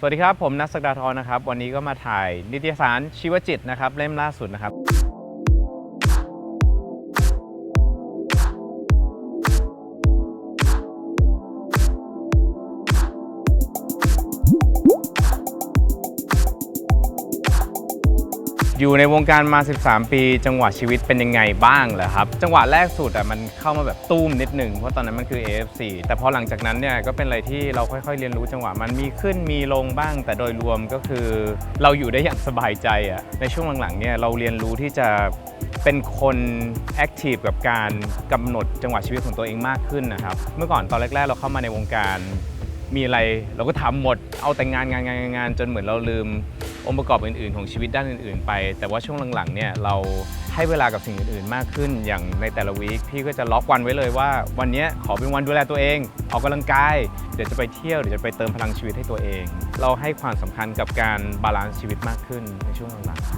สวัสดีครับ ผมนัทสกดาทรนะครับ วันนี้ก็มาถ่ายนิตยสารชีวจิตนะครับ เล่มล่าสุดนะครับ อยู่ในวงการมา 13 ปี จังหวะชีวิตเป็นยังไงบ้างเหรอครับ จังหวะแรกสุดอะมันเข้ามาแบบตุ้มนิดหนึ่งเพราะตอนนั้นมันคือ AFC แต่พอหลังจากนั้นเนี่ยก็เป็นอะไรที่เราค่อยๆ เรียนรู้จังหวะมันมีขึ้นมีลงบ้าง แต่โดยรวมก็คือ เราอยู่ได้อย่างสบายใจอะในช่วงหลังๆเนี่ยเราเรียนรู้ที่จะเป็นคนแอคทีฟกับการกำหนดจังหวะชีวิตของตัวเองมากขึ้นนะครับเมื่อก่อนตอนแรก ๆ เราเข้ามาในวงการมีอะไรเราก็ทำหมดเอาแต่งงานงานงานงานจนเหมือนเราลืม องค์ประกอบอื่น ๆ ของชีวิตด้านอื่น ๆ ไป แต่ว่าช่วงหลังๆเนี่ยเราให้เวลากับสิ่งอื่น ๆ มากขึ้น อย่างในแต่ละวีคพี่ก็จะล็อกวันไว้เลยว่า วันนี้ขอเป็นวันดูแลตัวเอง ออกกำลังกาย เดี๋ยวจะไปเที่ยวเดี๋ยวจะไปเติมพลังชีวิตให้ตัวเอง เราให้ความสำคัญกับการบาลานซ์ชีวิตมากขึ้นในช่วงหลังๆ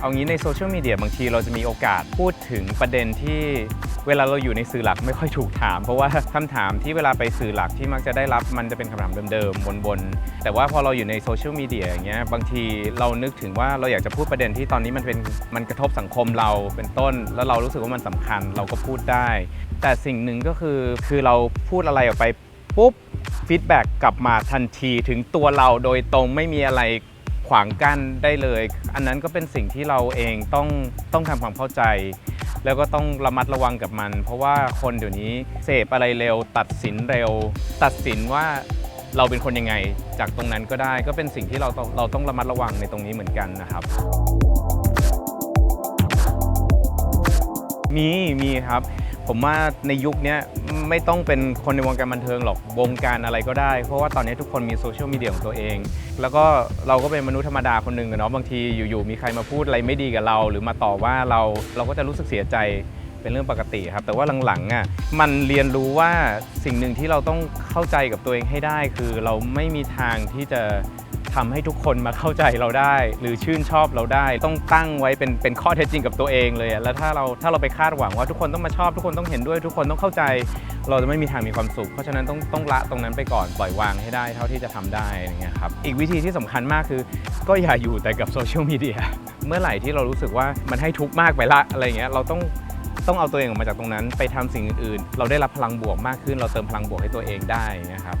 เอางี้ในโซเชียลมีเดียบางทีเราจะมีโอกาสพูดถึงประเด็นที่ เวลาเราอยู่ในสื่อหลักไม่ค่อยถูกถาม เพราะว่าคำถามที่เวลาไปสื่อหลักที่มักจะได้รับมันจะเป็นคำถามเดิมๆวนๆแต่ว่าพอเราอยู่ในโซเชียลมีเดียอย่างเงี้ยบางทีเรานึกถึงว่าเราอยากจะพูดประเด็นที่ตอนนี้มันเป็นมันกระทบสังคมเราเป็นต้น แล้วเรารู้สึกว่ามันสำคัญเราก็พูดได้ แต่สิ่งหนึ่งก็คือคือเราพูดอะไรออกไปปุ๊บฟีดแบ็กกลับมาทันทีถึงตัวเราโดยตรงไม่มีอะไรขวางกั้นได้เลย อันนั้นก็เป็นสิ่งที่เราเองต้องต้องทำความเข้าใจ แล้วก็ต้องระมัดระวังกับมัน เพราะว่าคนเดี๋ยวนี้เสพอะไรเร็ว ตัดสินเร็ว ตัดสินว่าเราเป็นคนยังไง จากตรงนั้นก็ได้ ก็เป็นสิ่งที่เราต้องเราต้องระมัดระวังในตรงนี้เหมือนกันนะครับ มีมีครับ ผมว่าในยุคนี้ไม่ต้องเป็นคนในวงการบันเทิงหรอกวงการอะไรก็ได้ เพราะว่าตอนนี้ทุกคนมีโซเชียลมีเดียของตัวเอง แล้วก็เราก็เป็นมนุษย์ธรรมดาคนหนึ่งเนาะบางทีอยู่ๆมีใครมาพูดอะไรไม่ดีกับเรา หรือมาต่อว่าเราเราก็จะรู้สึกเสียใจเป็นเรื่องปกติครับ แต่ว่าหลังๆอะมันเรียนรู้ว่าสิ่งหนึ่งที่เราต้องเข้าใจกับตัวเองให้ได้ คือเราไม่มีทางที่จะ ทำให้ทุกคนมาเข้าใจเราได้ หรือชื่นชอบเราได้ ต้องตั้งไว้เป็นเป็นข้อเท็จจริงกับตัวเองเลยแล้วถ้าเราถ้าเราไปคาดหวังว่าทุกคนต้องมาชอบ ทุกคนต้องเห็นด้วย ทุกคนต้องเข้าใจ เราจะไม่มีทางมีความสุข เพราะฉะนั้นต้องต้องละตรงนั้นไปก่อนปล่อยวางให้ได้เท่าที่จะทำได้อย่างเงี้ยครับอีกวิธีที่สำคัญมากคือ ก็อย่าอยู่แต่กับโซเชียลมีเดียเมื่อไหร่ที่เรารู้สึกว่ามันให้ทุกข์มากไปละอะไรเงี้ยเราต้องต้องเอาตัวเองออกมาจากตรงนั้น ไปทำสิ่งอื่นๆ เราได้รับพลังบวกมากขึ้น เราเติมพลังบวกให้ตัวเองได้นะครับ